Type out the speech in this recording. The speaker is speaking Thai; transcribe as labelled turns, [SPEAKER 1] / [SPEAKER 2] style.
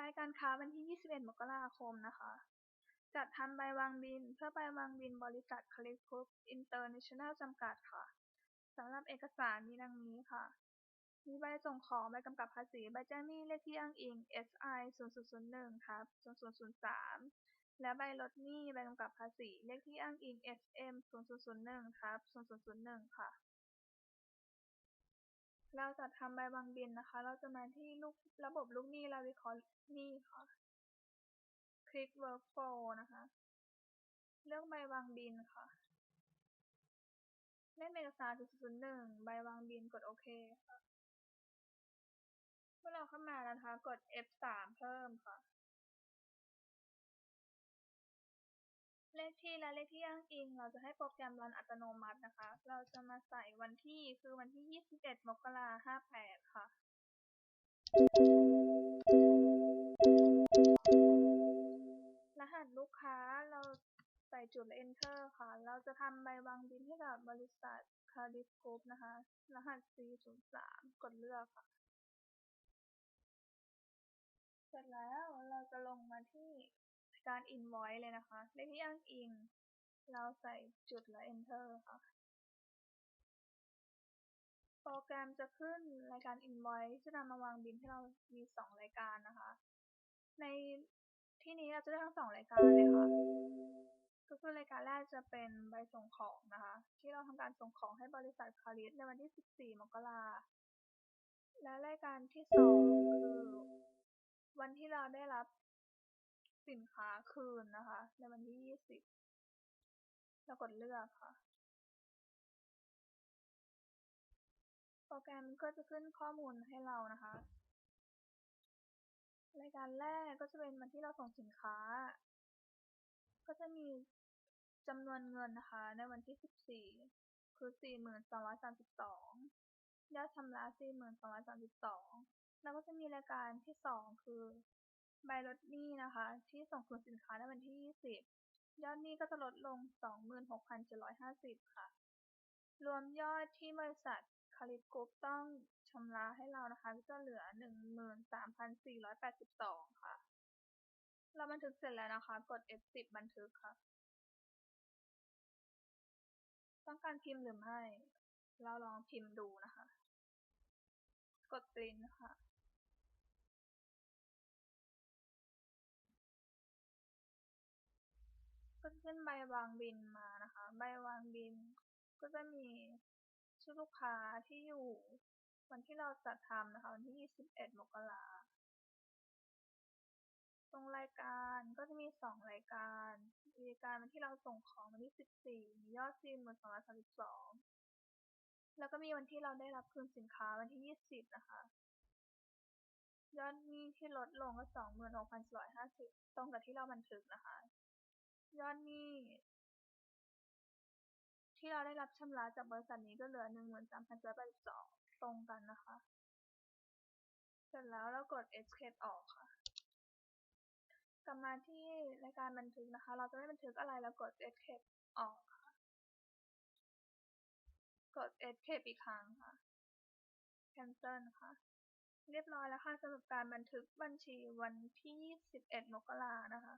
[SPEAKER 1] รายการค้าวันที่ 21 มกราคม นะคะ จัดทำใบวางบิน เพื่อใบวางบินบริษัทคลิปกรุ๊ปอินเตอร์เนชั่นแนลจำกัดค่ะ สำหรับเอกสารมีดังนี้ค่ะ มีใบส่งของใบกำกับภาษี ใบแจ้งหนี้เลขที่อ้างอิง SI 0001ทับ0003 และใบลดหนี้ใบกำกับภาษี เลขที่อ้างอิง SM 0001ทับ0001 ค่ะ เราจะทำใบบางบินนะคะ เราจะมาที่ลูกระบบลูกหนี้และวิเคราะห์หนี้ค่ะ คลิก workflow นะคะ เลือกใบวางบินค่ะเล่มเอกสาร001 ใบวางบินกดโอเคค่ะเมื่อเราเข้ามานะคะ กด F3 เพิ่มค่ะ ขที่และเลขที่อ้างอิง เราจะให้โปรแกรมรันอัตโนมัตินะคะ เราจะมาใส่วันที่คือวันที่ 21 มกราคม 58 ค่ะ รหัสลูกค้าเราใส่จุด enter ค่ะ เราจะทำใบวางบินให้กับบริษัทคาริฟกรุ๊ปนะคะ รหัส C03 กดเลือกค่ะ เสร็จแล้วเราจะลงมาที่ การ invoice เลยนะคะ เลขที่อ้างอิง เราใส่จุดและ enter ค่ะ โปรแกรมจะขึ้นรายการ invoice จะนำมาวางบินให้เรามี 2 รายการนะคะ ในที่นี้เราจะได้ทั้ง 2 รายการเลยค่ะ ก็คือรายการแรกจะเป็นใบส่งของนะคะ ที่เราทำการส่งของให้บริษัทคาริสในวันที่ 14 มกราและรายการที่ 2 คือ วันที่เราได้รับ สินค้าคืนนะคะ ในวันที่20เรากดเลือกค่ะ โปรแกรมก็จะขึ้นข้อมูลให้เรานะคะ รายการแรกก็จะเป็นวันที่เราส่งสินค้า ก็จะมีจำนวนเงินนะคะ ในวันที่ 14 คือ 4232ยอดชำระ 4232แล้วก็จะมีรายการที่ 2 คือ ใบลดหนี้นะคะ ที่ส่งคืนสินค้าในวันที่ 20 ยอดหนี้ก็จะลดลง 26,750 ค่ะ รวมยอดที่บริษัทคาริฟกรุ๊ปต้องชำระให้เรานะคะก็จะเหลือ 13,482 ค่ะ เราบันทึกเสร็จแล้วนะคะ กด F10 บันทึกค่ะ ต้องการพิมพ์หรือไม่ เราลองพิมพ์ดูนะคะ กดปริ้นค่ะ ก็จะขึ้นใบวางบินมานะคะ ใบวางบินก็จะมีชื่อลูกค้าที่อยู่วันที่เราจัดทำนะคะวันที่ 21 มกราตรงรายการก็จะมี 2 รายการรายการวันที่เราส่งของวันที่ 14 มียอด4232แล้วก็มีวันที่เราได้รับคืนสินค้าวันที่ 20 นะคะ ยอดหนี้ที่ลดลงก็ 26,450 ตรงกับที่เราบันทึกนะคะ ยอดหนี้ที่เราได้รับชำระจากบริษัทนี้ก็เหลือ 13,482 ตรงกันนะคะ เสร็จแล้วเรากด escape ออกค่ะ กลับมาที่รายการบันทึกนะคะ เราจะไม่บันทึกอะไรแล้วกด escape ออกค่ะ กด escape อีกครั้งค่ะ cancel ค่ะ เรียบร้อยแล้วค่ะสำหรับการบันทึกบัญชีวันที่ 21 มกรานะคะ